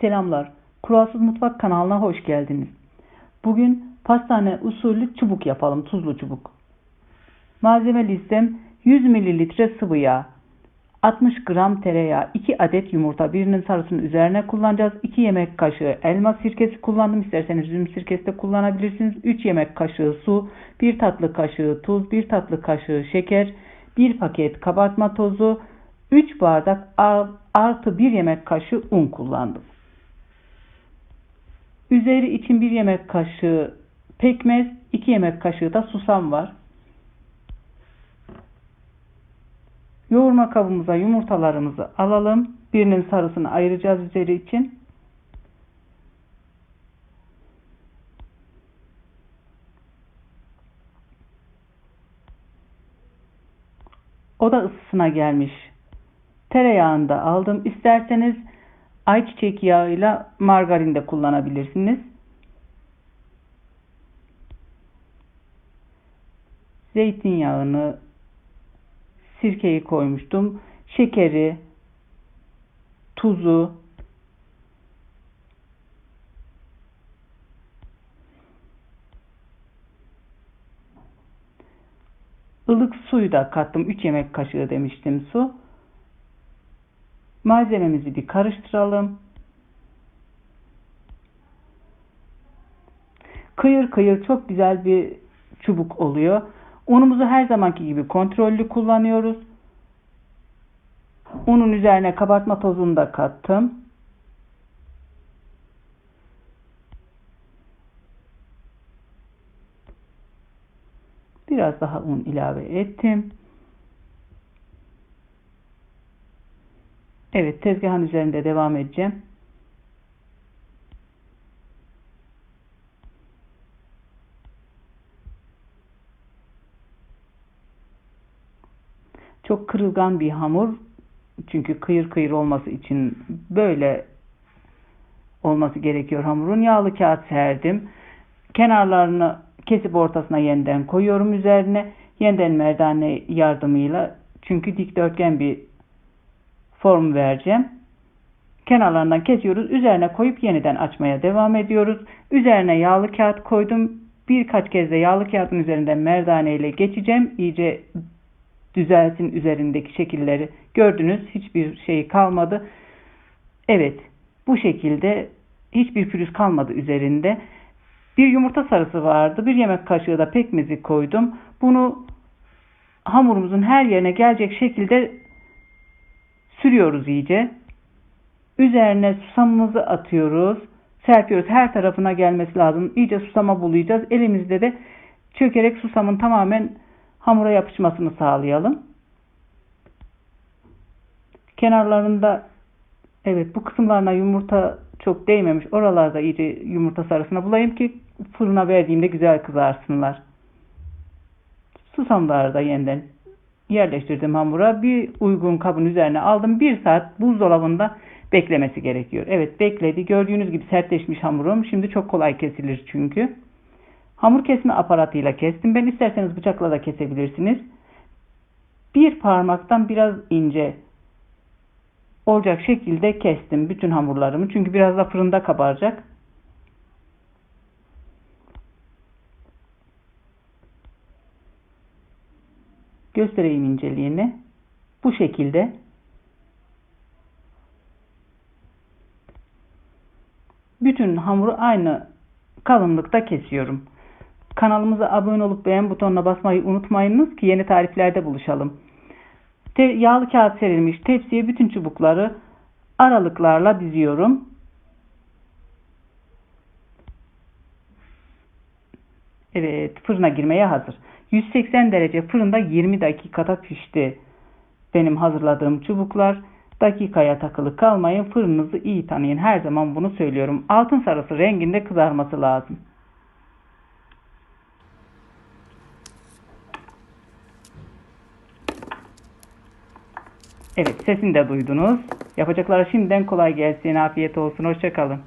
Selamlar. Kuralsız Mutfak kanalına hoş geldiniz. Bugün pastane usulü çubuk yapalım. Tuzlu çubuk. Malzeme listem 100 ml sıvı yağ, 60 gram tereyağı, 2 adet yumurta, birinin sarısını üzerine kullanacağız. 2 yemek kaşığı elma sirkesi kullandım. İsterseniz üzüm sirkesi de kullanabilirsiniz. 3 yemek kaşığı su, 1 tatlı kaşığı tuz, 1 tatlı kaşığı şeker, 1 paket kabartma tozu, 3 bardak artı 1 yemek kaşığı un kullandım. Üzeri için 1 yemek kaşığı pekmez, 2 yemek kaşığı da susam var. Yoğurma kabımıza yumurtalarımızı alalım. Birinin sarısını ayıracağız üzeri için. O da ısısına gelmiş. Tereyağını da aldım. İsterseniz ayçiçek yağıyla margarin de kullanabilirsiniz. Zeytinyağını, sirkeyi koymuştum. Şekeri, tuzu, ılık suyu da kattım. 3 yemek kaşığı demiştim su. Malzememizi bir karıştıralım. Kıyır kıyır çok güzel bir çubuk oluyor. Unumuzu her zamanki gibi kontrollü kullanıyoruz. Unun üzerine kabartma tozunu da kattım. Biraz daha un ilave ettim. Evet tezgahın üzerinde devam edeceğim. Çok kırılgan bir hamur. Çünkü kıyır kıyır olması için böyle olması gerekiyor hamurun. Yağlı kağıt serdim. Kenarlarını kesip ortasına yeniden koyuyorum üzerine. Yeniden merdane yardımıyla çünkü dikdörtgen bir form vereceğim. Kenarlarından kesiyoruz. Üzerine koyup yeniden açmaya devam ediyoruz. Üzerine yağlı kağıt koydum. Birkaç kez de yağlı kağıdın üzerinden merdane ile geçeceğim. İyice düzelsin üzerindeki şekilleri. Gördünüz hiçbir şey kalmadı. Evet bu şekilde hiçbir pürüz kalmadı üzerinde. Bir yumurta sarısı vardı. Bir yemek kaşığı da pekmezi koydum. Bunu hamurumuzun her yerine gelecek şekilde sürüyoruz iyice. Üzerine susamımızı atıyoruz. Serpiyoruz. Her tarafına gelmesi lazım. İyice susama bulayacağız. Elimizde de çökerek susamın tamamen hamura yapışmasını sağlayalım. Kenarlarında evet bu kısımlarına yumurta çok değmemiş. Oralarda iyice yumurta sarısına bulayım ki fırına verdiğimde güzel kızarsınlar. Susamları da yeniden yerleştirdim hamura. Bir uygun kabın üzerine aldım. Bir saat buzdolabında beklemesi gerekiyor. Evet bekledi. Gördüğünüz gibi sertleşmiş hamurum. Şimdi çok kolay kesilir çünkü. Hamur kesme aparatıyla kestim. Ben isterseniz bıçakla da kesebilirsiniz. Bir parmaktan biraz ince olacak şekilde kestim bütün hamurlarımı. Çünkü biraz da fırında kabaracak. Göstereyim inceliğini. Bu şekilde. Bütün hamuru aynı kalınlıkta kesiyorum. Kanalımıza abone olup beğen butonuna basmayı unutmayınız ki yeni tariflerde buluşalım. Te yağlı kağıt serilmiş tepsiye bütün çubukları aralıklarla diziyorum. Evet fırına girmeye hazır. 180 derece fırında 20 dakikada pişti. Benim hazırladığım çubuklar dakikaya takılı kalmayın. Fırınınızı iyi tanıyın. Her zaman bunu söylüyorum. Altın sarısı renginde kızarması lazım. Evet sesini de duydunuz. Yapacaklara şimdiden kolay gelsin. Afiyet olsun. Hoşçakalın.